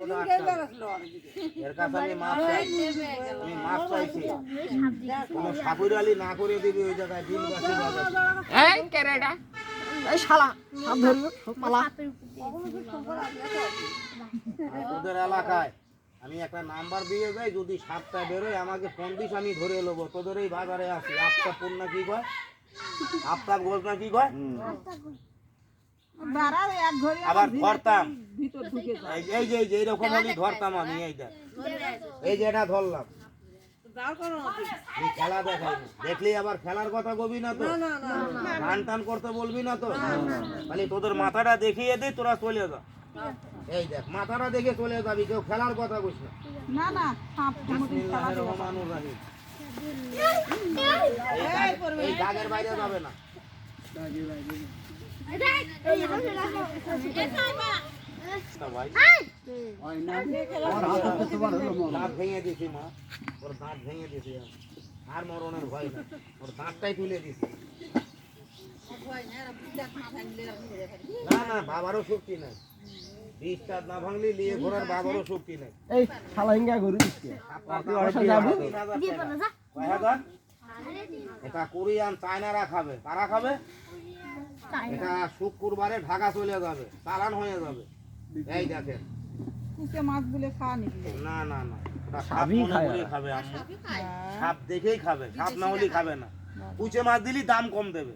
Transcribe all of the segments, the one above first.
এর কাছে আমি মাপ চাই। আমি মাপ চাইছি। কোনো সাপুর আলী না করে দিবি ওই জায়গায় দিন বাসি এই কেরেডা এই শালা সাপ ধরবি পালা তোদের এলাকায় আমি একটা নাম্বার দিয়ে যাই যদি সাতটা বেরোয় আমাকে ফোন দিস আমি ধরে নেব। তোদের এই বাজারে আসি আপটা ফোন না কি কয়? আপটা গোল না কি কয়? আবার ধরতাম। এই যে এই যে এইরকম হলে ধরতাম আমি এইটা এই যে এটা ধরলাম। খেলা দেখাই দেখলি আবার খেলার কথা কবি না তো? গান টান করতে বলবি না তো? খালি তোদের মাথাটা দেখিয়ে দে তোরা চলে যা। এই দেখ মাথাটা দেখে চলে যাবি কেউ খেলার কথা বুঝ না। না এই দাগের বাইরে যাবে না। আর মরণের ভয় না ওর দাঁতটাই তুলে দিছি না না বাবারও শক্তি নাই না ভাঙলি ঘোরার বাবারও শক্তি নাই এই শালা? এটা কোরিয়ান চায়নারা খাবে। কারা খাবে? এটা শুক্রবারে ঢাকা চলে যাবে চালান হয়ে যাবে। এই দেখেন। কুকে মাছগুলো খাওয়া নিবি না না না। ওটা সাপ মনে করে খাবে সাপ দেখেই খাবে সাপ না হলে খাবে না। কুচে মাছ দিলি দাম কম দেবে।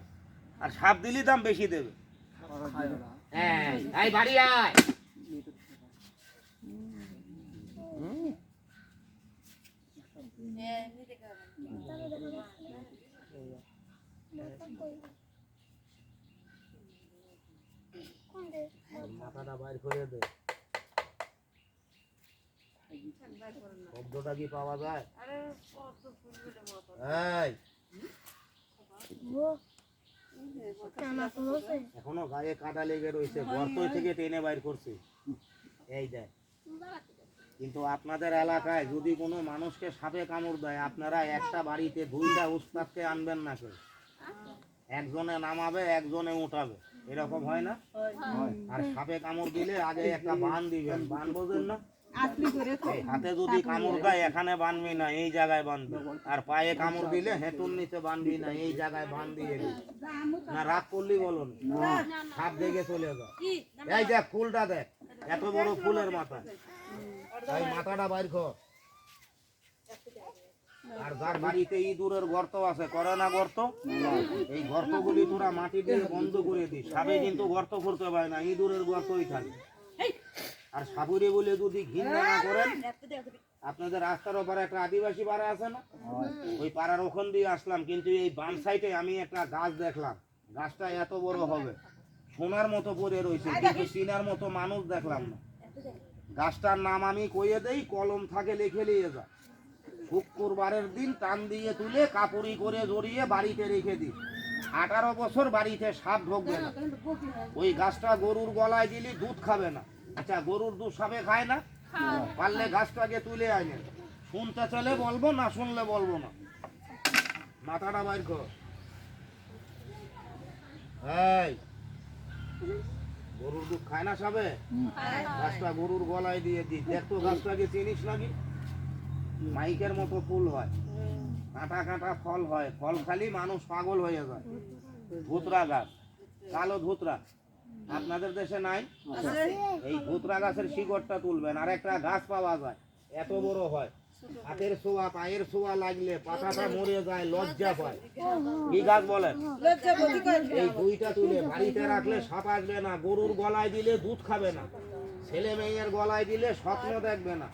আর সাপ দিলি দাম বেশি দেবে। হ্যাঁ এই বাড়ি আয়। মাথাটা বাইর করে দে। শব্দটা কি পাওয়া যায়? এই। এখনও গায়ে কাটা লেগে রয়েছে গর্ত থেকে টেনে বাইর করছে। এই দেখ। কিন্তু আপনাদের এলাকায় যদি কোনো মানুষকে সাপে কামড় দেয় আপনারা একটা বাড়িতে দুইটা উস্তাদকে আনবেন না কেউ একজনে নামাবে একজনে উঠাবে। এরকম হয় না? আর সাপে কামড় দিলে আগে একটা বান দিবেন। বান বোঝেন না? হাতে যদি কামড় দেয় এখানে বানবি না এই জায়গায় বানবি। আর পায়ে কামড় দিলে হেঁটুর নিচে বানবি না এই জায়গায় বান দিয়ে দিবি। না রাগ করলি বলুন সাপ দেখে চলে যা এই দেখ ফুলটা দেখ। এত বড় ফুলের মাথা। এই মাথাটা বাইর কর। আর যার বাড়িতে ইঁদুরের গর্ত আছে, করে না গর্ত? এই গর্তগুলি তোরা মাটি দিয়ে বন্ধ করে দিস। সাপে কিন্তু গর্ত করতে পারে না, ইঁদুরের গর্তই থাকে। আর সাপুরে বলে যদি ঘৃণা না করেন, আপনাদের রাস্তার ওপারে একটা আদিবাসী পাড়া আছে না? ওই পাড়ার ওখান দিয়ে আসলাম, কিন্তু এই বাম সাইডে আমি একটা গাছ দেখলাম। গাছটা এত বড় হবে। সোনার মতো পড়ে রয়েছে, কিন্তু চিনার মতো মানুষ দেখলাম না। গাছটার নাম আমি কইয়ে দেই, কলম থাকে লিখে নিয়ে যা। শুক্রবারের দিন টান দিয়ে তুলে কাপড়ি করে জড়িয়ে বাড়িতে রেখে দিই আঠারো বছর বাড়িতে সাপ ঢুকবে না। ওই গাছটা গরুর গলায় দিলি দুধ খাবে না। আচ্ছা গরুর দুধ সাপে খায় না? পারলে গাছটাকে তুলে আনে। শুনতে চলে বলব না শুনলে বলব না। মাথাটা বাইর কর। গরুর দুধ খায় না সাবে গাছটা গরুর গলায় দিয়ে দি। দেখ তো গাছটাকে চিনিস নাকি? মাইকের মতো ফুল হয়। কাঁটা কাঁটা ফল হয়। ফল খালি মানুষ পাগল হয়ে যায়। ধুতরা গাছ কালো ধুতরা। আপনাদের দেশে নাই? এই ধুতরা গাছের শিকড়টা তুলবেন আর একটা গাছ পাওয়া যায়। এত বড় হয়। হাতের ছোঁয়া পায়ের ছোঁয়া লাগলে পাতাটা মরে যায় লজ্জা পায় কি গাছ বলেন? এই দুইটা তুলে বাড়িতে রাখলে সাপ আসবে না গরুর গলায় দিলে দুধ খাবে না। ছেলে মেয়ের গলায় দিলে স্বপ্ন দেখবে না।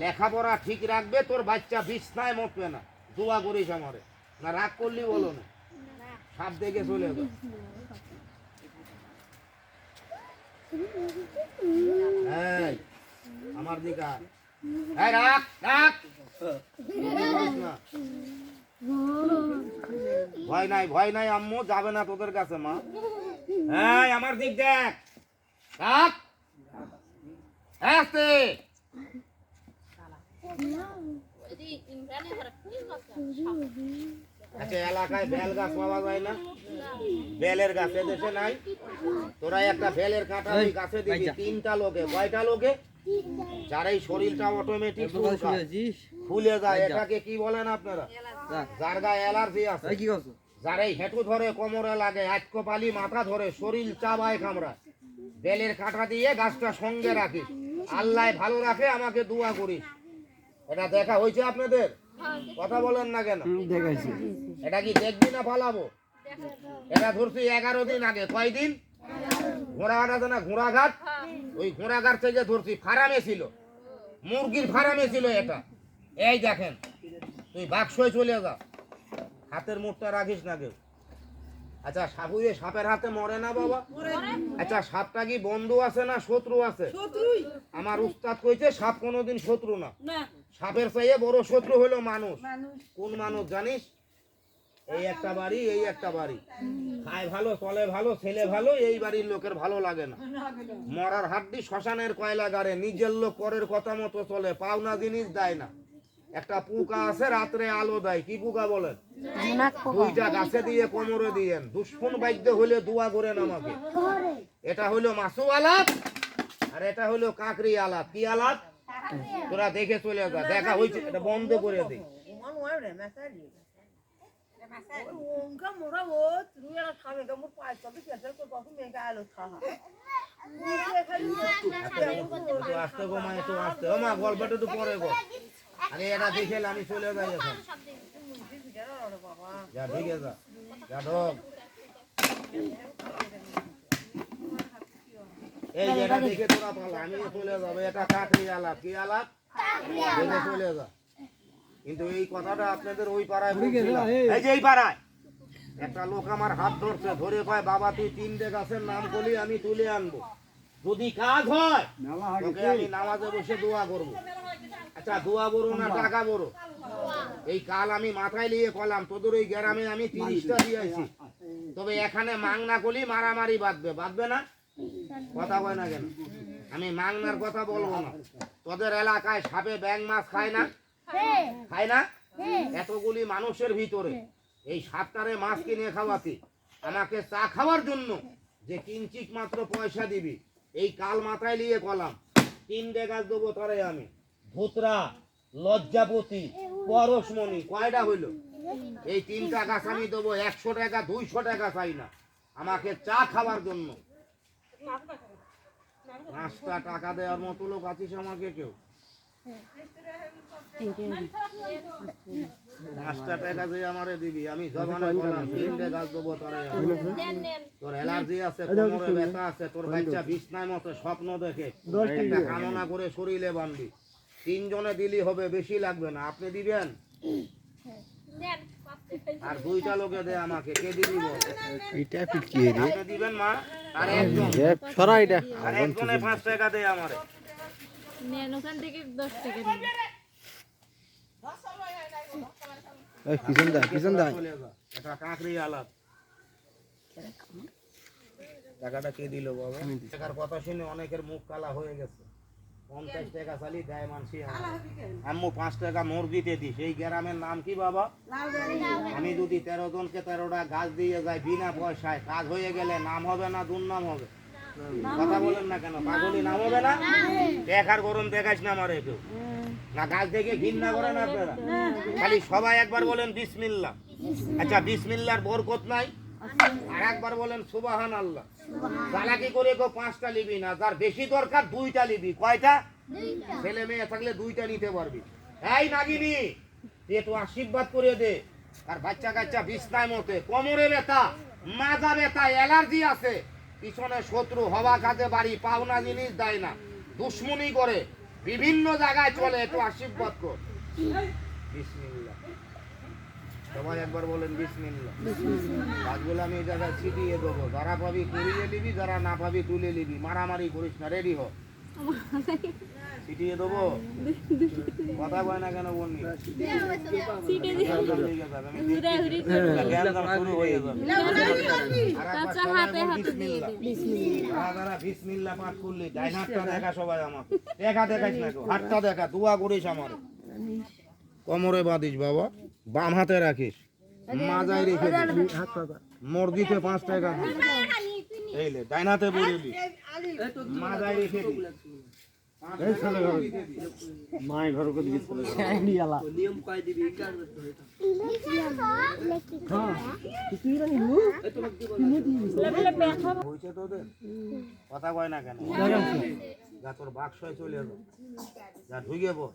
লেখাপড়া ঠিক রাখবে, তোর বাচ্চা বিছনায় মরবে না। দোয়া করিস আমারে। না, রাগ করলি বলো না। সাপ দেখে চলে যাবে আমার দিকে রাখ রাখ ভয় নাই ভয় নাই আম্মু, যাবে না তোদের কাছে, মা। হ্যাঁ আমার দিক দেখ। রাখ আসতে। আচ্ছা এলাকায় বেল গাছ পাওয়া যায় না। বেলের গাছ নাই। তোরা একটা বেলের কাঁটা ওই গাছে দিবি তিনটা লোকে কয়টা লোকে? যার এই শরীরটা অটোমেটিক ফুলে যায় এটাকে কি বলেন আপনারা? যার গায়ে অ্যালার্জি আছে। কি করছ? যার এই হেঁটু ধরে কোমরে লাগে আটকো পালি মাথা ধরে শরীর চাবায় কামড়া বেলের কাঁটা দিয়ে গাছটা সঙ্গে রাখিস। আল্লাহ ভালো রাখে আমাকে দোয়া করিস। এটা দেখা হয়েছে আপনাদের? কথা বলেন না কেন? দেখাইছি। এটা কি দেখবি না পালাবো এটা ধরছি এগারো দিন আগে। কয়দিন ঘোড়াঘাট আছে না ঘোড়াঘাট? ওই ঘোড়াঘাট থেকে ধরছি ফারামে ছিল। মুরগির ফারামে ছিল এটা। এই দেখেন তুই বাক্সয় চলে যা। হাতের মুখটা রাখিস না কেউ। আচ্ছা সাপুরে সাপের হাতে মরে না বাবা? আচ্ছা সাপটা কি বন্ধু আছে না শত্রু আছে? আমার উস্তাদ কইছে সাপ কোনোদিন শত্রু না। সাপের চাইয়ে বড় শত্রু হলো মানুষ। কোন মানুষ জানিস? এই একটা বাড়ি এই একটা বাড়ি। খায় ভালো চলে ভালো ছেলে ভালো এই বাড়ির লোকের ভালো লাগে না। মরার হাড্ডি শ্মশানের কয়লা গাড়ে নিজের লোক পরের কথা মতো চলে পাওনা জিনিস দেয় না। একটা পুকা আছে রাত্রে আলো দেয়। কি পুকা বলেন? দুইটা গাছে দিয়ে কোমরে দিয়েন। দুশ্মন বাদ্য হলে দোয়া করেন আমাকে। এটা হলো মাসু আলাপ আর এটা হলো কাকরি আলাপ। কি আলাপ? তোরা দেখে চলে যা দেখা হয়েছে এটা বন্ধ করে একটু আসতে গো মা একটু আসতে ও মা গল্পটা একটু পরে গো আরে এটা দেখে আমি চলে যাই এখন যা ঠিক আছে যা ঢোক এই এটা দেখে তোরা পালা আমি চলে যাব এটা কাকরি আলাপ কি আলাপ? চলে যা। কিন্তু এই কথাটা আপনাদের ওই পাড়ায় এই। যে এই পাড়ায়। একটা লোক আমার হাত ধরছে ধরে কয় বাবা তুই তিনটে গাছের নাম বলি আমি তুলে আনব। যদি কাজ হয় তোকে আমি নামাজে বসে দোয়া করব। আচ্ছা দোয়া বড় না টাকা বড় এই কাল আমি মাথায় নিয়ে কলাম তোদের ওই গ্রামে আমি তিরিশটা দিয়েছি। তবে এখানে মাংনা কলি মারামারি বাঁধবে বাঁধবে না? কথা কয় না কেন? আমি মাংনার কথা বলব না। তোদের এলাকায় সাপে ব্যাং মাছ খায় না? খায় না? এতগুলি মানুষের ভিতরে এই সাতটারে মাছ কিনে খাওয়াতে আমাকে চা খাওয়ার জন্য যে কিঞ্চিক মাত্র পয়সা দিবি এই কাল মাথায় নিয়ে কলাম। তিনটে গাছ দেবো তরে আমি। ভূতরা লজ্জাপতি পরশমণি কয়টা হইল? এই তিনটা গাছ আমি দেবো একশো টাকা দুইশো টাকা চাই না। আমাকে চা খাওয়ার জন্য। পাঁচটা টাকা দেওয়ার মতো লোক আছিস আমাকে কেউ? পাঁচটা টাকা দিয়ে আমারে দিবি। আমি জমানে বললাম তিনটে গাছ দেবো তোরে। তোর অ্যালার্জি আছে কোমরে ব্যথা আছে তোর বাচ্চা বিছনায় মতো স্বপ্ন দেখে। একটা কামনা করে শরীরে তিনজনে দিলি হবে বেশি লাগবে না। আপনি দিবেন? আর দুইটা লোকে দে আমাকে কে দিবি? এটা পিটকি রে? আপনি দিবেন মা আর একজন। সরা এটা। আর একজনে পাঁচ টাকা দে আমারে। নেন ওখান থেকে দশ টাকা নিন। এই পিছন দা পিছন দা। এটা কাঁকড়ি আলাপ টাকাটা কে দিল বাবা টাকার কথা শুনে অনেকের মুখ কালা হয়ে গেছে। পঞ্চাশ টাকা চালি দেয় মানসি আম্মু পাঁচ টাকা মোর দিতে দিস এই গ্রামের নাম কি বাবা? আমি যদি তেরো জনকে তেরোটা গাছ দিয়ে যাই বিনা পয়সায় কাজ হয়ে গেলে নাম হবে না দুর্নাম হবে? কথা বলেন না কেন? পাগলি নাম হবে না? দেখার গরম দেখাস না আমার কেউ। না গাছ থেকে ঘৃণা করেন আপনারা? খালি সবাই একবার বলেন বিসমিল্লা আচ্ছা বিসমিল্লার বরকত নাই? আর একবার বলেন সুবাহান আল্লাহ চালাকি করে কেউ পাঁচটা নিবি না? যার বেশি দরকার দুইটা নিবি। কয়টা? ছেলে মেয়ে থাকলে দুইটা নিতে পারবি। এই নাগিনি একটু আশীর্বাদ করে দে। আর বাচ্চা কাচ্চা বিছনায় মতে কোমরে ব্যথা মাজা ব্যথা অ্যালার্জি আছে। পিছনে শত্রু হওয়া কাজে বাড়ি পাওনা জিনিস দেয় না। দুশ্মনী করে। বিভিন্ন জায়গায় চলে একটু আশীর্বাদ কর। বিসমিল্লাহ। সবাই একবার বলেন বিসমিল্লাহ। কাজগুলো আমি এই জায়গায় ছিটিয়ে দেবো। যারা পাবি কুড়িয়ে নিবি যারা না পাবি তুলে নিবি। মারামারি করিস না রেডি হ। ছিটিয়ে দেবো? কথা কয় না কেন যাবে। আচ্ছা যারা বিসমিল্লাহ পাঠ করলি ডাইন হাতটা দেখা সবাই আমার। দেখা দেখাইস না হাতটা দেখা দোয়া করিস আমার। কোমরে বাঁধিস বাবা। বাম হাতে রাখিস। মাজায় রেখে দিস মোর দিতে পাঁচ টাকা। এই লে ডাইন হাতে বলিলি মাজায় রেখে দিস হয়েছে তোদের কথা কয় না কেন? যা তোর বাক্সয় চলে এলো। যা ঢুকে বস।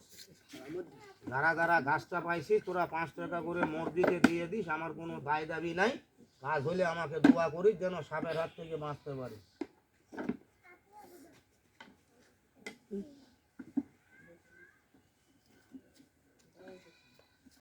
যারা যারা গাছটা পাইছিস, তোরা পাঁচ টাকা করে মসজিদে দিয়ে দিস, আমার কোনো দায় দাবি নাই। কাজ হলে আমাকে দোয়া করিস যেন সাপের হাত থেকে বাঁচতে পারি